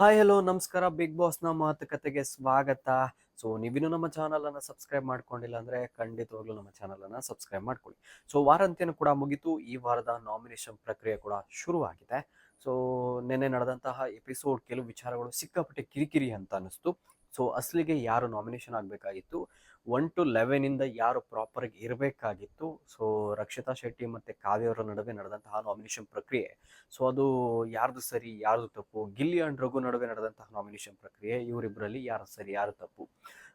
Hi hello, ನಮಸ್ಕಾರ. Big ಬಾಸ್ನ ಮಾತುಕತೆಗೆ ಸ್ವಾಗತ. ಸೊ ನೀವಿನ್ನು ನಮ್ಮ ಚಾನಲನ್ನು ಸಬ್ಸ್ಕ್ರೈಬ್ ಮಾಡ್ಕೊಂಡಿಲ್ಲ ಅಂದ್ರೆ ಖಂಡಿತವಾಗ್ಲೂ ನಮ್ಮ ಚಾನಲನ್ನು ಸಬ್ಸ್ಕ್ರೈಬ್ ಮಾಡ್ಕೊಳ್ಳಿ. ಸೊ ವಾರಾಂತ್ಯನೂ ಕೂಡ ಮುಗಿತು. ಈ ವಾರದ ನಾಮಿನೇಷನ್ ಪ್ರಕ್ರಿಯೆ ಕೂಡ ಶುರುವಾಗಿದೆ. ಸೊ ನಿನ್ನೆ ನಡೆದಂತಹ ಎಪಿಸೋಡ್ ಕೆಲವು ವಿಚಾರಗಳು ಸಿಕ್ಕಾಪಟ್ಟೆ ಕಿರಿಕಿರಿ ಅಂತ ಅನಿಸ್ತು ಸೊ ಅಸಲಿಗೆ ಯಾರು ನಾಮಿನೇಷನ್ ಆಗಬೇಕಾಗಿತ್ತು. ಒನ್ ಟು ಲೆವೆನ್ ಇಂದ ಯಾರು ಪ್ರಾಪರ್ ಆಗಿ ಇರಬೇಕಾಗಿತ್ತು. ಸೊ ರಕ್ಷಿತಾ ಶೆಟ್ಟಿ ಮತ್ತೆ ಕಾವ್ಯ ಅವರ ನಡುವೆ ನಡೆದಂತಹ ನಾಮಿನೇಷನ್ ಪ್ರಕ್ರಿಯೆ. ಸೊ ಅದು ಯಾರ್ದು ಸರಿ, ಯಾರ್ದು ತಪ್ಪು? ಗಿಲ್ಲಿ ಅಂಡ್ ರಘು ನಡುವೆ ನಡೆದಂತಹ ನಾಮಿನೇಷನ್ ಪ್ರಕ್ರಿಯೆ. ಇವರಿಬ್ಬರಲ್ಲಿ ಯಾರು ಸರಿ, ಯಾರು ತಪ್ಪು?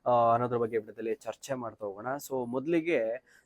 ಅನ್ನೋದ್ರ ಬಗ್ಗೆ ವಿಡಿಯೋದಲ್ಲಿ ಚರ್ಚೆ ಮಾಡ್ತಾ ಹೋಗೋಣ. ಸೊ ಮೊದಲಿಗೆ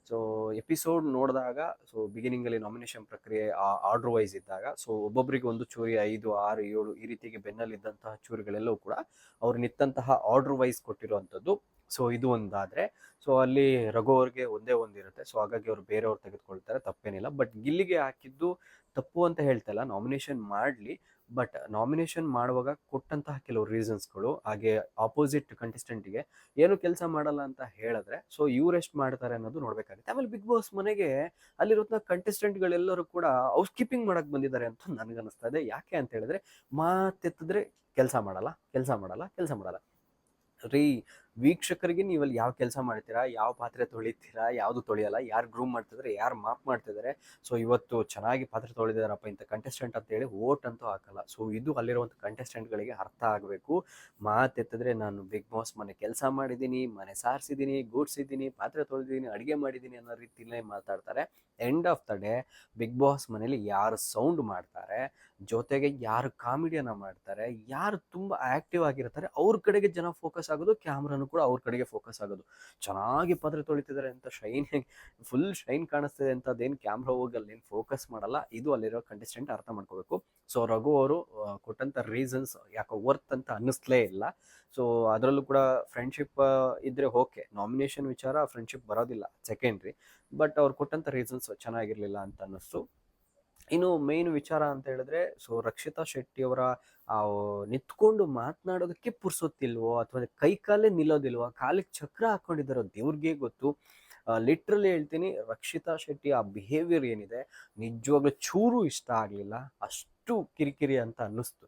ಸೊ ಎಪಿಸೋಡ್ ನೋಡಿದಾಗ ಸೊ ಬಿಗಿನಿಂಗ್ ಅಲ್ಲಿ ನಾಮಿನೇಷನ್ ಪ್ರಕ್ರಿಯೆ ಆರ್ಡರ್ ವೈಸ್ ಇದ್ದಾಗ ಸೊ ಒಬ್ಬೊಬ್ಬರಿಗೆ ಒಂದು ಚೂರಿ ಐದು, ಆರು, ಏಳು ಈ ರೀತಿಗೆ ಬೆನ್ನಲ್ಲಿದ್ದಂತಹ ಚೂರಿಗಳೆಲ್ಲವೂ ಕೂಡ ಅವ್ರು ನಿಂತಹ ಆರ್ಡರ್ ವೈಸ್ ಕೊಟ್ಟಿರುವಂಥದ್ದು. ಸೊ ಇದು ಒಂದಾದ್ರೆ ಸೊ ಅಲ್ಲಿ ರಘು ಅವ್ರಿಗೆ ಒಂದೇ ಒಂದಿರುತ್ತೆ ಸೊ ಹಾಗಾಗಿ ಅವ್ರು ಬೇರೆಯವ್ರು ತೆಗೆದುಕೊಳ್ತಾರೆ, ತಪ್ಪೇನಿಲ್ಲ. ಬಟ್ ಗಿಲ್ಲಿಗೆ ಹಾಕಿದ್ದು ತಪ್ಪು ಅಂತ ಹೇಳ್ತಲ್ಲ ನಾಮಿನೇಷನ್ ಮಾಡಲಿ. ಬಟ್ ನಾಮಿನೇಷನ್ ಮಾಡುವಾಗ ಕೊಟ್ಟಂತಹ ಕೆಲವು ರೀಸನ್ಸ್ಗಳು ಹಾಗೆ ಆಪೋಸಿಟ್ ಕಂಟೆಸ್ಟೆಂಟ್ಗೆ ಏನು ಕೆಲಸ ಮಾಡಲ್ಲ ಅಂತ ಹೇಳಿದ್ರೆ ಸೊ ಇವ್ರು ಎಷ್ಟು ಮಾಡ್ತಾರೆ ಅನ್ನೋದು ನೋಡ್ಬೇಕಾಗುತ್ತೆ. ಆಮೇಲೆ ಬಿಗ್ ಬಾಸ್ ಮನೆಗೆ ಅಲ್ಲಿರುವಂತಹ ಕಂಟೆಸ್ಟೆಂಟ್ಗಳೆಲ್ಲರೂ ಕೂಡ ಹೌಸ್ ಕೀಪಿಂಗ್ ಮಾಡಕ್ಕೆ ಬಂದಿದ್ದಾರೆ ಅಂತ ನನಗನ್ನಿಸ್ತಾ ಇದೆ ಯಾಕೆ ಅಂತ ಹೇಳಿದ್ರೆ, ಮಾತೆತ್ತಿದ್ರೆ ಕೆಲಸ ಮಾಡಲ್ಲ ಕೆಲಸ ಮಾಡಲ್ಲ ಕೆಲಸ ಮಾಡಲ್ಲ. ರೀ ವೀಕ್ಷಕರಿಗೆ ನೀವಲ್ಲಿ ಯಾವ ಕೆಲಸ ಮಾಡ್ತೀರಾ, ಯಾವ ಪಾತ್ರೆ ತೊಳಿತೀರಾ, ಯಾವುದು ತೊಳೆಯಲ್ಲ, ಯಾರು ಗ್ರೂಮ್ ಮಾಡ್ತಿದ್ದಾರೆ ಯಾರು ಮಾಪ್ ಮಾಡ್ತಿದ್ದಾರೆ ಸೊ ಇವತ್ತು ಚೆನ್ನಾಗಿ ಪಾತ್ರೆ ತೊಳೆದಿದ್ದಾರಪ್ಪ ಇಂಥ ಕಂಟೆಸ್ಟೆಂಟ್ ಅಂತ ಹೇಳಿ ಓಟ್ ಅಂತೂ ಹಾಕಲ್ಲ. ಸೊ ಇದು ಅಲ್ಲಿರುವಂಥ ಕಂಟೆಸ್ಟೆಂಟ್ಗಳಿಗೆ ಅರ್ಥ ಆಗಬೇಕು. ಮಾತೆತ್ತಿದ್ರೆ ನಾನು ಬಿಗ್ ಬಾಸ್ ಮನೆ ಕೆಲಸ ಮಾಡಿದ್ದೀನಿ, ಮನೆ ಸಾರಿಸಿದ್ದೀನಿ, ಗೂಡ್ಸಿದ್ದೀನಿ, ಪಾತ್ರೆ ತೊಳೆದಿದ್ದೀನಿ, ಅಡುಗೆ ಮಾಡಿದ್ದೀನಿ ಅನ್ನೋ ರೀತಿಯಲ್ಲೇ ಮಾತಾಡ್ತಾರೆ. End of the day Bigg Boss ಮನೇಲಿ ಯಾರು ಸೌಂಡ್ ಮಾಡ್ತಾರೆ ಜೊತೆಗೆ ಯಾರು ಕಾಮಿಡಿಯನ್ನು ಮಾಡ್ತಾರೆ, ಯಾರು ತುಂಬ ಆಕ್ಟಿವ್ ಆಗಿರ್ತಾರೆ, ಅವ್ರ ಕಡೆಗೆ ಜನ ಫೋಕಸ್ ಆಗೋದು, ಕ್ಯಾಮ್ರಾನು ಕೂಡ ಅವ್ರ ಕಡೆಗೆ ಫೋಕಸ್ ಆಗೋದು. ಚೆನ್ನಾಗಿ ಪಾತ್ರೆ ತೊಳಿತಿದ್ದಾರೆ ಅಂತ ಶೈನ್ ಫುಲ್ ಶೈನ್ ಕಾಣಿಸ್ತಿದೆ ಅಂತ ಅದೇನು ಕ್ಯಾಮ್ರಾ ಹೋಗಿ ಅಲ್ಲೇನು ಫೋಕಸ್ ಮಾಡಲ್ಲ. ಇದು ಅಲ್ಲಿರೋ ಕಂಟೆಸ್ಟೆಂಟ್ ಅರ್ಥ ಮಾಡ್ಕೋಬೇಕು. ಸೊ ರಘು ಅವರು ಕೊಟ್ಟಂಥ ರೀಸನ್ಸ್ ಯಾಕೋ ವರ್ತ್ ಅಂತ ಅನ್ನಿಸ್ಲೇ ಇಲ್ಲ. ಸೊ ಅದರಲ್ಲೂ ಕೂಡ ಫ್ರೆಂಡ್ಶಿಪ್ ಇದ್ದರೆ ಓಕೆ ನಾಮಿನೇಷನ್ ವಿಚಾರ ಫ್ರೆಂಡ್ಶಿಪ್ ಬರೋದಿಲ್ಲ ಸೆಕೆಂಡ್ರಿ ಬಟ್ ಅವ್ರು ಕೊಟ್ಟಂತ ರೀಸನ್ಸ್ ಚೆನ್ನಾಗಿರಲಿಲ್ಲ ಅಂತ ಅನ್ನಿಸ್ತು. ಇನ್ನು ಮೇನ್ ವಿಚಾರ ಅಂತ ಹೇಳಿದ್ರೆ ಸೊ ರಕ್ಷಿತಾ ಶೆಟ್ಟಿ ಅವರ ನಿಂತ್ಕೊಂಡು ಮಾತನಾಡೋದಕ್ಕೆ ಪುರ್ಸೊತ್ತಿಲ್ವೋ ಅಥವಾ ಕೈ ಕಾಲೇ ನಿಲ್ಲೋದಿಲ್ವೋ ಕಾಲಿಗೆ ಚಕ್ರ ಹಾಕೊಂಡಿದ್ದಾರೋ ದೇವ್ರಿಗೆ ಗೊತ್ತು. ಲಿಟ್ರಲಿ ಹೇಳ್ತೀನಿ, ರಕ್ಷಿತಾ ಶೆಟ್ಟಿ ಆ ಬಿಹೇವಿಯರ್ ಏನಿದೆ, ನಿಜವಾಗ್ಲೂ ಚೂರು ಇಷ್ಟ ಆಗಲಿಲ್ಲ. ಅಷ್ಟು ಕಿರಿಕಿರಿ ಅಂತ ಅನ್ನಿಸ್ತು.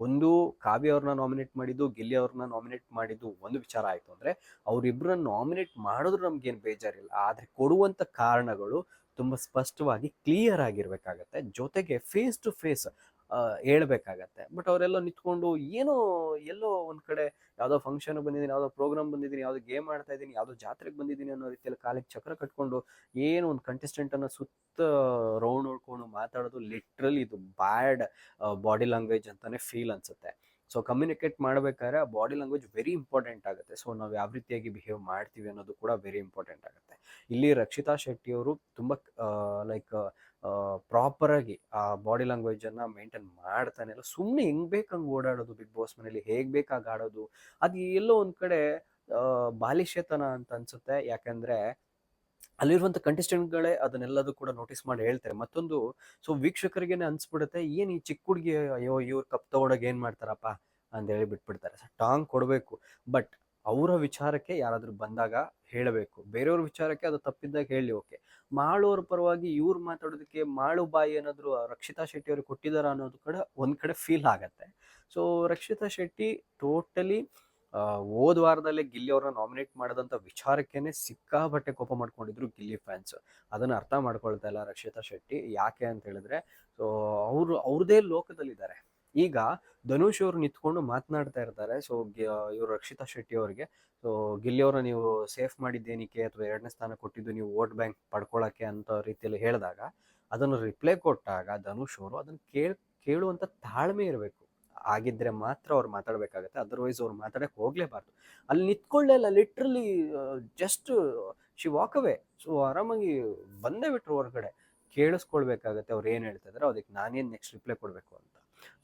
ಒಂದು, ಕಾವ್ಯ ಅವ್ರನ್ನ ನಾಮಿನೇಟ್ ಮಾಡಿದ್ದು, ಗಿಲ್ಲಿ ಅವ್ರನ್ನ ನಾಮಿನೇಟ್ ಮಾಡಿದ್ದು ಒಂದು ವಿಚಾರ ಆಯ್ತು ಅಂದ್ರೆ, ಅವ್ರಿಬ್ರನ್ನ ನಾಮಿನೇಟ್ ಮಾಡಿದ್ರು ನಮ್ಗೇನು ಬೇಜಾರಿಲ್ಲ. ಆದ್ರೆ ಕೊಡುವಂತ ಕಾರಣಗಳು ತುಂಬಾ ಸ್ಪಷ್ಟವಾಗಿ ಕ್ಲಿಯರ್ ಆಗಿರ್ಬೇಕಾಗತ್ತೆ. ಜೊತೆಗೆ ಫೇಸ್ ಟು ಫೇಸ್ ಹೇಳ್ಬೇಕಾಗತ್ತೆ. ಬಟ್ ಅವರೆಲ್ಲ ನಿಂತ್ಕೊಂಡು ಏನೋ ಎಲ್ಲೋ ಒಂದ್ ಕಡೆ ಯಾವ್ದೋ ಫಂಕ್ಷನ್ ಬಂದಿದ್ದೀನಿ ಯಾವ್ದೋ ಪ್ರೋಗ್ರಾಮ್ ಬಂದಿದ್ದೀನಿ ಯಾವ್ದೋ ಗೇಮ್ ಆಡ್ತಾ ಇದ್ದೀನಿ ಯಾವ್ದೋ ಜಾತ್ರೆಗೆ ಬಂದಿದ್ದೀನಿ ಅನ್ನೋ ರೀತಿಯಲ್ಲಿ ಕಾಲಿಗೆ ಚಕ್ರ ಕಟ್ಕೊಂಡು ಏನು ಒಂದು ಕಂಟೆಸ್ಟೆಂಟ್ ಅನ್ನ ಸುತ್ತ ರೌಂಡ್ ಹೊಡ್ಕೊಂಡು ಮಾತಾಡೋದು ಲಿಟ್ರಲಿ ಇದು ಬ್ಯಾಡ್ ಬಾಡಿ ಲ್ಯಾಂಗ್ವೇಜ್ ಅಂತಾನೆ ಫೀಲ್ ಅನ್ಸುತ್ತೆ. ಸೊ ಕಮ್ಯುನಿಕೇಟ್ ಮಾಡ್ಬೇಕಾದ್ರೆ ಬಾಡಿ ಲ್ಯಾಂಗ್ವೇಜ್ ವೆರಿ ಇಂಪಾರ್ಟೆಂಟ್ ಆಗುತ್ತೆ. ಸೊ ನಾವು ಯಾವ ರೀತಿಯಾಗಿ ಬಿಹೇವ್ ಮಾಡ್ತೀವಿ ಅನ್ನೋದು ಕೂಡ ವೆರಿ ಇಂಪಾರ್ಟೆಂಟ್ ಆಗುತ್ತೆ. ಇಲ್ಲಿ ರಕ್ಷಿತಾ ಶೆಟ್ಟಿ ಅವರು ತುಂಬಾ ಲೈಕ್ ಪ್ರಾಪರ್ ಆಗಿ ಆ ಬಾಡಿ ಲ್ಯಾಂಗ್ವೇಜ್ ಅನ್ನ ಮೇಂಟೈನ್ ಮಾಡ್ತಾನೆ. ಇಲ್ಲ ಸುಮ್ಮನೆ ಹೆಂಗ್ ಬೇಕಂಗ್ ಓಡಾಡೋದು ಬಿಗ್ ಬಾಸ್ ಮನೇಲಿ ಹೇಗ್ ಬೇಕಾಗಿ ಆಡೋದು? ಅದು ಎಲ್ಲೋ ಒಂದು ಕಡೆ ಬಾಲಿಷ್ಯತನ ಅಂತ ಅನ್ಸುತ್ತೆ. ಯಾಕಂದ್ರೆ ಅಲ್ಲಿರುವಂತ ಕಂಟೆಸ್ಟೆಂಟ್ಗಳೇ ಅದನ್ನೆಲ್ಲದೂ ಕೂಡ ನೋಟಿಸ್ ಮಾಡಿ ಹೇಳ್ತಾರೆ. ಮತ್ತೊಂದು ಸೊ ವೀಕ್ಷಕರಿಗೇನೆ ಅನ್ಸ್ಬಿಡುತ್ತೆ, ಏನು ಈ ಚಿಕ್ಕ ಹುಡುಗಿ, ಅಯ್ಯೋ, ಇವ್ರು ಕಪ್ ತಗೊಂಡಾಗ ಏನು ಮಾಡ್ತಾರಪ್ಪ? ಅಂತ ಹೇಳಿ ಬಿಟ್ಬಿಡ್ತಾರೆ. ಟಾಂಗ್ ಕೊಡಬೇಕು. ಬಟ್ ಅವರ ವಿಚಾರಕ್ಕೆ ಯಾರಾದರೂ ಬಂದಾಗ ಹೇಳಬೇಕು. ಬೇರೆಯವ್ರ ವಿಚಾರಕ್ಕೆ ಅದು ತಪ್ಪಿದ್ದಾಗ ಹೇಳಿ, ಓಕೆ. ಮಾಳೋರ ಪರವಾಗಿ ಇವ್ರು ಮಾತಾಡೋದಕ್ಕೆ ಮಾಳು ಬಾಯಿ ಏನಾದರೂ ರಕ್ಷಿತಾ ಶೆಟ್ಟಿ ಅವ್ರಿಗೆ ಕೊಟ್ಟಿದಾರ ಅನ್ನೋದು ಕೂಡ ಒಂದು ಕಡೆ ಫೀಲ್ ಆಗತ್ತೆ. ಸೊ ರಕ್ಷಿತಾ ಶೆಟ್ಟಿ ಟೋಟಲಿ ಹೋದ ವಾರದಲ್ಲೇ ಗಿಲ್ಲಿ ಅವ್ರನ್ನ ನಾಮಿನೇಟ್ ಮಾಡಿದಂಥ ವಿಚಾರಕ್ಕೇನೆ ಸಿಕ್ಕಾಬಟ್ಟೆ ಕೋಪ ಮಾಡ್ಕೊಂಡಿದ್ರು ಗಿಲ್ಲಿ ಫ್ಯಾನ್ಸ್ ಅದನ್ನ ಅರ್ಥ ಮಾಡ್ಕೊಳ್ತಾ ಇಲ್ಲ ರಕ್ಷಿತಾ ಶೆಟ್ಟಿ. ಯಾಕೆ ಅಂತ ಹೇಳಿದ್ರೆ ಸೊ ಅವರು, ಅವ್ರದೇ ಲೋಕದಲ್ಲಿದ್ದಾರೆ. ಈಗ ಧನುಷ್ ಅವರು ನಿಂತ್ಕೊಂಡು ಮಾತನಾಡ್ತಾ ಇರ್ತಾರೆ. ಸೊ ಇವರು ರಕ್ಷಿತಾ ಶೆಟ್ಟಿ ಅವರಿಗೆ. ಸೊ ಗಿಲ್ಲಿ ಅವ್ರನ್ನ ನೀವು ಸೇಫ್ ಮಾಡಿದ್ದೇನಿಕೆ ಅಥವಾ ಎರಡನೇ ಸ್ಥಾನ ಕೊಟ್ಟಿದ್ದು ನೀವು ವೋಟ್ ಬ್ಯಾಂಕ್ ಪಡ್ಕೊಳಕ್ಕೆ ಅಂತ ರೀತಿಯಲ್ಲಿ ಹೇಳಿದಾಗ, ಅದನ್ನು ರಿಪ್ಲೈ ಕೊಟ್ಟಾಗ ಧನುಷ್ ಅವರು ಅದನ್ನು ಕೇಳ್, ಕೇಳುವಂತ ತಾಳ್ಮೆ ಇರಬೇಕು. ಆಗಿದ್ರೆ ಮಾತ್ರ ಅವ್ರು ಮಾತಾಡ್ಬೇಕಾಗತ್ತೆ. ಅದರ್ವೈಸ್ ಅವ್ರು ಮಾತಾಡಕ್ ಹೋಗ್ಲೇಬಾರ್ದು. ಅಲ್ಲಿ ನಿಂತ್ಕೊಳ್ಳೇ ಇಲ್ಲ. Literally just she walk away so ಆರಾಮಾಗಿ ಬಂದೇ ಬಿಟ್ರು ಹೊರಗಡೆ. ಕೇಳಿಸ್ಕೊಳ್ಬೇಕಾಗತ್ತೆ. ಅವ್ರು ಏನು ಹೇಳ್ತಾ ಇದಾರೆ ಅದಕ್ಕೆ ನಾನೇನು ನೆಕ್ಸ್ಟ್ ರಿಪ್ಲೈ ಕೊಡಬೇಕು ಅಂತ.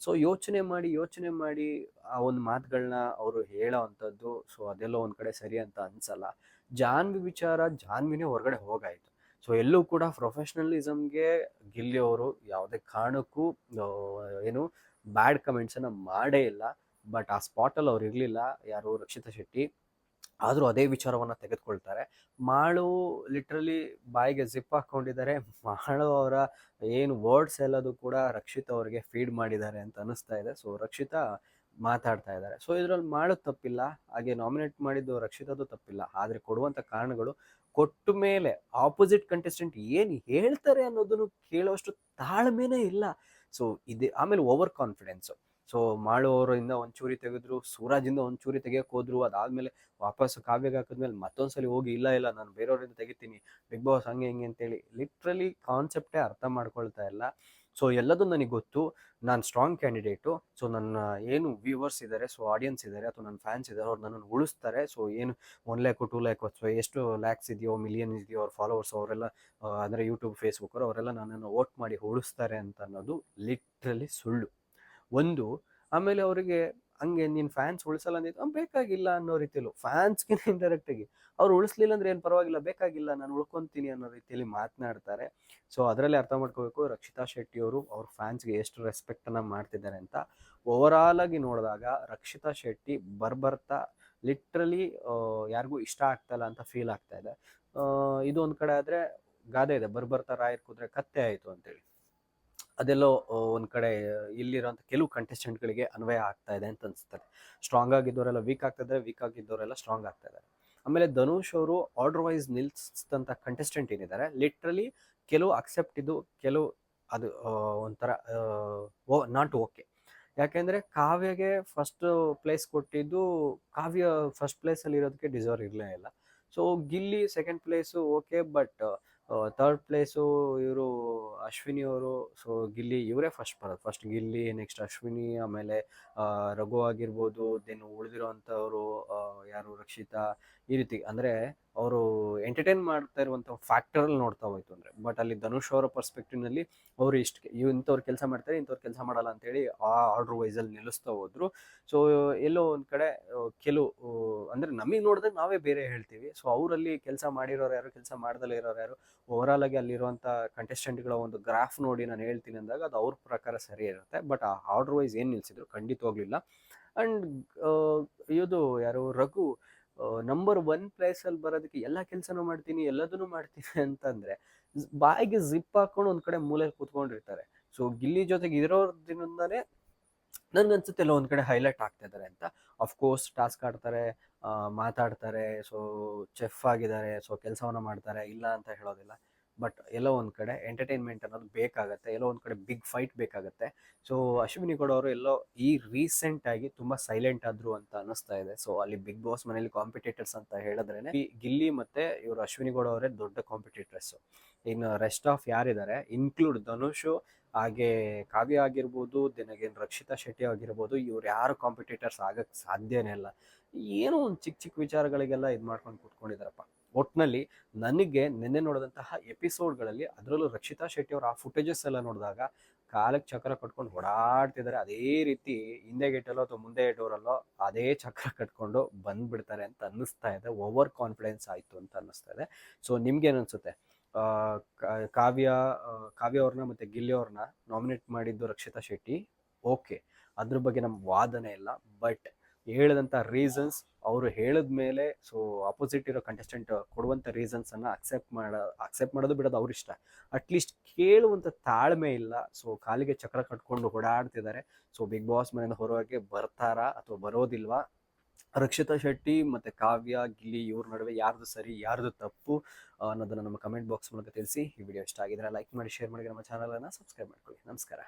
ಸೊ ಯೋಚನೆ ಮಾಡಿ ಯೋಚನೆ ಮಾಡಿ ಆ ಒಂದು ಮಾತುಗಳನ್ನ ಅವರು ಹೇಳೋ ಅಂಥದ್ದು ಸೊ ಅದೆಲ್ಲ ಒಂದು ಕಡೆ ಸರಿ ಅಂತ ಅನ್ಸಲ್ಲ. ಜಾನ್ವಿ ವಿಚಾರ, ಜಾನ್ವಿನೇ ಹೊರಗಡೆ ಹೋಗಾಯ್ತು. ಸೊ ಎಲ್ಲೂ ಕೂಡ ಪ್ರೊಫೆಷ್ನಲಿಸಮ್ಗೆ ಗಿಲ್ಲಿ ಅವರು ಯಾವುದೇ ಕಾರಣಕ್ಕೂ ಏನು ಬ್ಯಾಡ್ ಕಮೆಂಟ್ಸನ್ನು ಮಾಡೇ ಇಲ್ಲ. ಬಟ್ ಆ ಸ್ಪಾಟಲ್ಲಿ ಅವ್ರು ಇರಲಿಲ್ಲ. ಯಾರು ರಕ್ಷಿತಾ ಶೆಟ್ಟಿ ಆದರೂ ಅದೇ ವಿಚಾರವನ್ನು ತೆಗೆದುಕೊಳ್ತಾರೆ. ಮಾಳು ಲಿಟ್ರಲಿ ಬಾಯಿಗೆ ಜಿಪ್ ಹಾಕ್ಕೊಂಡಿದ್ದಾರೆ ಮಾಳು ಅವರ ಏನು ವರ್ಡ್ಸ್ ಎಲ್ಲದು ಕೂಡ ರಕ್ಷಿತ್ ಅವರಿಗೆ ಫೀಡ್ ಮಾಡಿದ್ದಾರೆ ಅಂತ ಅನಿಸ್ತಾ ಇದೆ. ಸೊ ರಕ್ಷಿತಾ ಮಾತಾಡ್ತಾ ಇದ್ದಾರೆ. ಸೊ ಇದರಲ್ಲಿ ಮಾಡೋದು ತಪ್ಪಿಲ್ಲ. ಹಾಗೆ ನಾಮಿನೇಟ್ ಮಾಡಿದ್ದು ರಕ್ಷಿತದ್ದು ತಪ್ಪಿಲ್ಲ. ಆದರೆ ಕೊಡುವಂಥ ಕಾರಣಗಳು ಕೊಟ್ಟ ಮೇಲೆ ಆಪೋಸಿಟ್ ಕಂಟೆಸ್ಟೆಂಟ್ ಏನು ಹೇಳ್ತಾರೆ ಅನ್ನೋದನ್ನು ಕೇಳುವಷ್ಟು ತಾಳ್ಮೆನೇ ಇಲ್ಲ. ಸೊ ಇದೆ ಆಮೇಲೆ ಓವರ್ ಕಾನ್ಫಿಡೆನ್ಸ್ ಸೊ ಮಾಡುವವರಿಂದ ಒಂಚೂರಿ ಚೂರಿ ತೆಗೆದ್ರು ಸೂರಾಜಿಂದ ಒಂದು ಚೂರಿ ತೆಗಿಯಕ್ ಹೋದ್ರು ಅದಾದ್ಮೇಲೆ ವಾಪಸ್ ಕಾವ್ಯಗೆ ಹಾಕಿದ್ಮೇಲೆ ಮತ್ತೊಂದ್ಸಲಿ ಹೋಗಿ, ಇಲ್ಲ ಇಲ್ಲ, ನಾನು ಬೇರೆಯವರಿಂದ ತೆಗಿತೀನಿ, ಬಿಗ್ ಬಾಸ್ ಹಂಗೆ, ಹಿಂಗೆ ಅಂತೇಳಿ ಲಿಟ್ರಲಿ ಕಾನ್ಸೆಪ್ಟೇ ಅರ್ಥ ಮಾಡ್ಕೊಳ್ತಾ ಇಲ್ಲ. ಸೊ ಎಲ್ಲದೂ ನನಗೆ ಗೊತ್ತು, ನಾನು ಸ್ಟ್ರಾಂಗ್ ಕ್ಯಾಂಡಿಡೇಟು, ಸೊ ನನ್ನ ಏನು ವ್ಯೂವರ್ಸ್ ಇದ್ದಾರೆ ಸೊ ಆಡಿಯನ್ಸ್ ಇದ್ದಾರೆ ಅಥವಾ ನನ್ನ ಫ್ಯಾನ್ಸ್ ಇದ್ದಾರೆ ಅವ್ರು ನನ್ನನ್ನು ಉಳಿಸ್ತಾರೆ, ಸೊ ಏನು ಒನ್ ಲ್ಯಾಕು, ಟೂ ಲ್ಯಾಕ್ ಅಥವಾ ಎಷ್ಟು ಲ್ಯಾಕ್ಸ್ ಇದೆಯೋ, ಮಿಲಿಯನ್ ಇದೆಯೋ, ಅವ್ರ ಫಾಲೋವರ್ಸ್ ಅವರೆಲ್ಲ ಅಂದರೆ ಯೂಟ್ಯೂಬ್ ಫೇಸ್ಬುಕ್ ಅವರೆಲ್ಲ ನನ್ನನ್ನು ವೋಟ್ ಮಾಡಿ ಉಳಿಸ್ತಾರೆ ಅಂತ ಅನ್ನೋದು ಲಿಟ್ರಲಿ ಸುಳ್ಳು. ಒಂದು, ಆಮೇಲೆ ಅವರಿಗೆ ಹಂಗೆ ನೀನು ಫ್ಯಾನ್ಸ್ ಉಳಿಸಲ್ಲ ಅಂದಿದ್ದು "ಅವ್ನ್ ಬೇಕಾಗಿಲ್ಲ ಅನ್ನೋ ರೀತಿಯಲ್ಲೂ ಫ್ಯಾನ್ಸ್ಗೆ ಇಂಡೈರೆಕ್ಟ್ ಆಗಿ, ಅವ್ರು ಉಳಿಸ್ಲಿಲ್ಲ ಅಂದ್ರೆ ಏನು ಪರವಾಗಿಲ್ಲ, ಬೇಕಾಗಿಲ್ಲ, ನಾನು ಉಳ್ಕೊಂತೀನಿ ಅನ್ನೋ ರೀತಿಯಲ್ಲಿ ಮಾತನಾಡ್ತಾರೆ. ಸೊ ಅದರಲ್ಲಿ ಅರ್ಥ ಮಾಡ್ಕೋಬೇಕು, ರಕ್ಷಿತಾ ಶೆಟ್ಟಿ ಅವರು ಅವ್ರ ಫ್ಯಾನ್ಸ್ಗೆ ಎಷ್ಟು ರೆಸ್ಪೆಕ್ಟ್ ಅನ್ನ ಮಾಡ್ತಿದ್ದಾರೆ ಅಂತ. ಓವರಾಲ್ ಆಗಿ ನೋಡಿದಾಗ, ರಕ್ಷಿತಾ ಶೆಟ್ಟಿ ಬರ್ಬರ್ತಾ ಲಿಟ್ರಲಿ ಯಾರಿಗೂ ಇಷ್ಟ ಆಗ್ತಾ ಅಂತ ಫೀಲ್ ಆಗ್ತಾ ಇದೆ. ಇದು ಒಂದ್ ಕಡೆ ಆದ್ರೆ ಗಾದೆ ಇದೆ, ಬರ್ಬರ್ತಾ, ರಾಯರ್ ಕುದ್ರೆ ಕತ್ತೆ ಆಯ್ತು ಅಂತೇಳಿ. ಅದೆಲ್ಲೋ ಒಂದು ಕಡೆ ಇಲ್ಲಿರೋಂಥ ಕೆಲವು ಕಂಟೆಸ್ಟೆಂಟ್ಗಳಿಗೆ ಅನ್ವಯ ಆಗ್ತಾ ಇದೆ ಅಂತ ಅನಿಸ್ತದೆ ಸ್ಟ್ರಾಂಗ್ ಆಗಿದ್ದವರೆಲ್ಲ ವೀಕ್ ಆಗ್ತಾ ಇದ್ದಾರೆ ವೀಕ್ ಆಗಿದ್ದವರೆಲ್ಲ ಸ್ಟ್ರಾಂಗ್ ಆಗ್ತಾ ಇದ್ದಾರೆ. ಆಮೇಲೆ ಧನುಷ್ ಅವರು ಆರ್ಡರ್ ವೈಸ್ ನಿಲ್ಸಿದಂಥ ಕಂಟೆಸ್ಟೆಂಟ್ ಏನಿದ್ದಾರೆ ಲಿಟ್ರಲಿ ಕೆಲವು ಅಕ್ಸೆಪ್ಟ್ ಇದು, ಕೆಲವು ಅದು ಒಂಥರ ಓ ನಾಟ್ ಓಕೆ ಯಾಕೆಂದರೆ ಕಾವ್ಯಗೆ ಫಸ್ಟ್ ಪ್ಲೇಸ್ ಕೊಟ್ಟಿದ್ದು, ಕಾವ್ಯ ಫಸ್ಟ್ ಪ್ಲೇಸ್ ಅಲ್ಲಿ ಇರೋದಕ್ಕೆ ಡಿಸರ್ವ್ ಇರಲೇ ಇಲ್ಲ. So Gilli second place okay but third place ಇವರು ಅಶ್ವಿನಿ ಅವರು ಸೊ ಗಿಲ್ಲಿ ಇವರೇ ಫಸ್ಟ್ ಬರೋದು. ಫಸ್ಟ್ ಗಿಲ್ಲಿ ನೆಕ್ಸ್ಟ್ ಅಶ್ವಿನಿ, ಆಮೇಲೆ ರಘು ಆಗಿರ್ಬೋದು ದೆನ್ ಉಳಿದಿರೋಂಥವ್ರು ಯಾರು ರಕ್ಷಿತಾ, ಈ ರೀತಿ. ಅಂದ್ರೆ ಅವರು ಎಂಟರ್ಟೈನ್ ಮಾಡ್ತಾ ಇರುವಂಥ ಫ್ಯಾಕ್ಟರ್ ಅಲ್ಲಿ ನೋಡ್ತಾ ಹೋಯ್ತು ಅಂದ್ರೆ. ಬಟ್ ಅಲ್ಲಿ ಧನುಷ್ ಅವರ ಪರ್ಸ್ಪೆಕ್ಟಿವ್ನಲ್ಲಿ ಅವರು ಇವ್ ಇಂಥವ್ರು ಕೆಲಸ ಮಾಡ್ತಾರೆ, ಇಂಥವ್ರು ಕೆಲಸ ಮಾಡಲ್ಲ ಅಂತೇಳಿ ಆ ಆರ್ಡರ್ ವೈಸ್ ಅಲ್ಲಿ ನಿಲ್ಲಿಸ್ತಾ ಹೋದ್ರು. ಸೊ ಎಲ್ಲೋ ಒಂದು ಕಡೆ ಕೆಲವು ಅಂದರೆ ನಮಗೆ ನೋಡಿದಾಗ ನಾವೇ ಬೇರೆ ಹೇಳ್ತೀವಿ. ಸೊ ಅವರಲ್ಲಿ ಕೆಲಸ ಮಾಡಿರೋರು ಯಾರು, ಕೆಲಸ ಮಾಡ್ದಲೇ ಇರೋರು ಯಾರು ಓವರಾಲ್ ಆಗಿ ಅಲ್ಲಿರುವಂತ ಕಂಟೆಸ್ಟೆಂಟ್ಗಳ ಒಂದು ಗ್ರಾಫ್ ನೋಡಿ ನಾನು ಹೇಳ್ತೀನಿ ಅಂದಾಗ ಅದು ಅವ್ರ ಪ್ರಕಾರ ಸರಿ ಇರುತ್ತೆ. ಬಟ್ ಆ ಆರ್ಡರ್ ವೈಸ್ ಏನು ನಿಲ್ಸಿದ್ರು ಖಂಡಿತವಾಗ್ಲಿಲ್ಲ ಅಂಡ್ ಇದು ಯಾರು, ರಘು ನಂಬರ್ ಒನ್ ಪ್ಲೇಸಲ್ಲಿ ಬರೋದಕ್ಕೆ ಎಲ್ಲ ಕೆಲಸನೂ ಮಾಡ್ತೀನಿ, ಎಲ್ಲದನ್ನು ಮಾಡ್ತೀನಿ ಅಂತಂದರೆ ಬಾಯಿಗೆ ಜಿಪ್ ಹಾಕೊಂಡು ಒಂದು ಕಡೆ ಮೂಲೆಯಲ್ಲಿ ಕೂತ್ಕೊಂಡಿರ್ತಾರೆ. ಸೊ ಗಿಲ್ಲಿ ಜೊತೆಗೆ ಇರೋದ್ರಿಂದನೇ ನನ್ಗನ್ಸುತ್ತೆ ಎಲ್ಲ ಒಂದು ಕಡೆ ಹೈಲೈಟ್ ಆಗ್ತಾ ಇದ್ದಾರೆ ಅಂತ. ಅಫ್ಕೋರ್ಸ್ ಟಾಸ್ಕ್ ಆಡ್ತಾರೆ ಮಾತಾಡ್ತಾರೆ ಸೊ ಚೆಫ್ ಆಗಿದ್ದಾರೆ ಸೊ ಕೆಲಸವನ್ನ ಮಾಡ್ತಾರೆ, ಇಲ್ಲ ಅಂತ ಹೇಳೋದಿಲ್ಲ. ಬಟ್ ಎಲ್ಲೋ ಒಂದು ಕಡೆ ಎಂಟರ್ಟೈನ್ಮೆಂಟ್ ಅನ್ನೋದು ಬೇಕಾಗುತ್ತೆ, ಎಲ್ಲೋ ಒಂದು ಕಡೆ ಬಿಗ್ ಫೈಟ್ ಬೇಕಾಗುತ್ತೆ. ಸೊ ಅಶ್ವಿನಿ ಗೌಡ ಅವರು ಎಲ್ಲೋ ಈ ರೀಸೆಂಟ್ ಆಗಿ ತುಂಬಾ ಸೈಲೆಂಟ್ ಆದ್ರು ಅಂತ ಅನಿಸ್ತಾ ಇದೆ. ಸೊ ಅಲ್ಲಿ ಬಿಗ್ ಬಾಸ್ ಮನೇಲಿ ಕಾಂಪಿಟೇಟರ್ಸ್ ಅಂತ ಹೇಳಿದ್ರೇನೆ, ಈ ಗಿಲ್ಲಿ ಮತ್ತೆ ಇವರು ಅಶ್ವಿನಿ ಗೌಡ ಅವರೇ ದೊಡ್ಡ ಕಾಂಪಿಟೇಟರ್ಸ್ ಇನ್ನು ರೆಸ್ಟ್ ಆಫ್ ಯಾರಿದ್ದಾರೆ? ಇನ್ಕ್ಲೂಡ್ ಧನುಷ್, ಹಾಗೆ ಕಾವ್ಯ ಆಗಿರ್ಬೋದು, ದಿನಗೇನು ರಕ್ಷಿತಾ ಶೆಟ್ಟಿ ಆಗಿರ್ಬೋದು, ಇವ್ರು ಯಾರು ಕಾಂಪಿಟೇಟರ್ಸ್ ಆಗಕ್ಕೆ ಸಾಧ್ಯನೇ ಇಲ್ಲ. ಏನೋ ಒಂದು ಚಿಕ್ಕ ಚಿಕ್ಕ ವಿಚಾರಗಳಿಗೆಲ್ಲ ಇದು ಮಾಡ್ಕೊಂಡು ಕೂತ್ಕೊಂಡಿದಾರಪ್ಪ. ಒಟ್ನಲ್ಲಿ ನನಗೆ ನಿನ್ನೆ ನೋಡಿದಂತಹ ಎಪಿಸೋಡ್ಗಳಲ್ಲಿ ಅದರಲ್ಲೂ ರಕ್ಷಿತಾ ಶೆಟ್ಟಿ ಅವರ ಆ ಫುಟೇಜಸ್ ಎಲ್ಲ ನೋಡಿದಾಗ ಕಾಲಕ್ಕೆ ಚಕ್ರ ಕಟ್ಕೊಂಡು ಓಡಾಡ್ತಿದ್ದಾರೆ. ಅದೇ ರೀತಿ ಹಿಂದೆ ಗೇಟಲ್ಲೋ ಅಥವಾ ಮುಂದೆ ಗೇಟವರಲ್ಲೋ ಅದೇ ಚಕ್ರ ಕಟ್ಕೊಂಡು ಬಂದ್ಬಿಡ್ತಾರೆ ಅಂತ ಅನ್ನಿಸ್ತಾ ಇದೆ. ಓವರ್ ಕಾನ್ಫಿಡೆನ್ಸ್ ಆಯಿತು ಅಂತ ಅನ್ನಿಸ್ತಾ ಇದೆ. ಸೊ ನಿಮ್ಗೇನು ಅನ್ಸುತ್ತೆ? ಕಾವ್ಯ ಕಾವ್ಯ ಅವ್ರನ್ನ ಮತ್ತೆ ಗಿಲ್ಲಿ ಅವ್ರನ್ನ ನಾಮಿನೇಟ್ ಮಾಡಿದ್ದು ರಕ್ಷಿತಾ ಶೆಟ್ಟಿ? ಓಕೆ ಅದ್ರ ಬಗ್ಗೆ ನಮ್ಮ ವಾದನೆ ಇಲ್ಲ. ಬಟ್ ಹೇಳಿದಂಥ ರೀಸನ್ಸ್ ಅವರು ಹೇಳಿದ ಮೇಲೆ ಸೊ ಅಪೋಸಿಟ್ ಇರೋ ಕಂಟೆಸ್ಟೆಂಟ್ ಕೊಡುವಂಥ ರೀಸನ್ಸ್ ಅನ್ನ ಅಕ್ಸೆಪ್ಟ್ ಮಾಡ ಅಕ್ಸೆಪ್ಟ್ ಮಾಡೋದು ಬಿಡೋದು ಅವ್ರ ಇಷ್ಟ. ಅಟ್ಲೀಸ್ಟ್ ಕೇಳುವಂಥ ತಾಳ್ಮೆ ಇಲ್ಲ ಸೊ ಕಾಲಿಗೆ ಚಕ್ರ ಕಟ್ಕೊಂಡು ಓಡಾಡ್ತಿದ್ದಾರೆ ಸೊ ಬಿಗ್ ಬಾಸ್ ಮನೆಯಿಂದ ಹೊರಗೆ ಬರ್ತಾರಾ ಅಥವಾ ಬರೋದಿಲ್ವಾ? ರಕ್ಷಿತಾ ಶೆಟ್ಟಿ ಮತ್ತು ಕಾವ್ಯ, ಗಿಲ್ಲಿ ಇವ್ರ ನಡುವೆ ಯಾರ್ದು ಸರಿ, ಯಾರ್ದು ತಪ್ಪು ಅನ್ನೋದನ್ನು ನಮ್ಮ ಕಮೆಂಟ್ ಬಾಕ್ಸ್ ಮೂಲಕ ತಿಳಿಸಿ. ಈ ವಿಡಿಯೋ ಇಷ್ಟ ಆಗಿದ್ರೆ ಲೈಕ್ ಮಾಡಿ ಶೇರ್ ಮಾಡಿ, ನಮ್ಮ ಚಾನಲನ್ನು ಸಬ್ಸ್ಕ್ರೈಬ್ ಮಾಡ್ಕೊಳ್ಳಿ. ನಮಸ್ಕಾರ.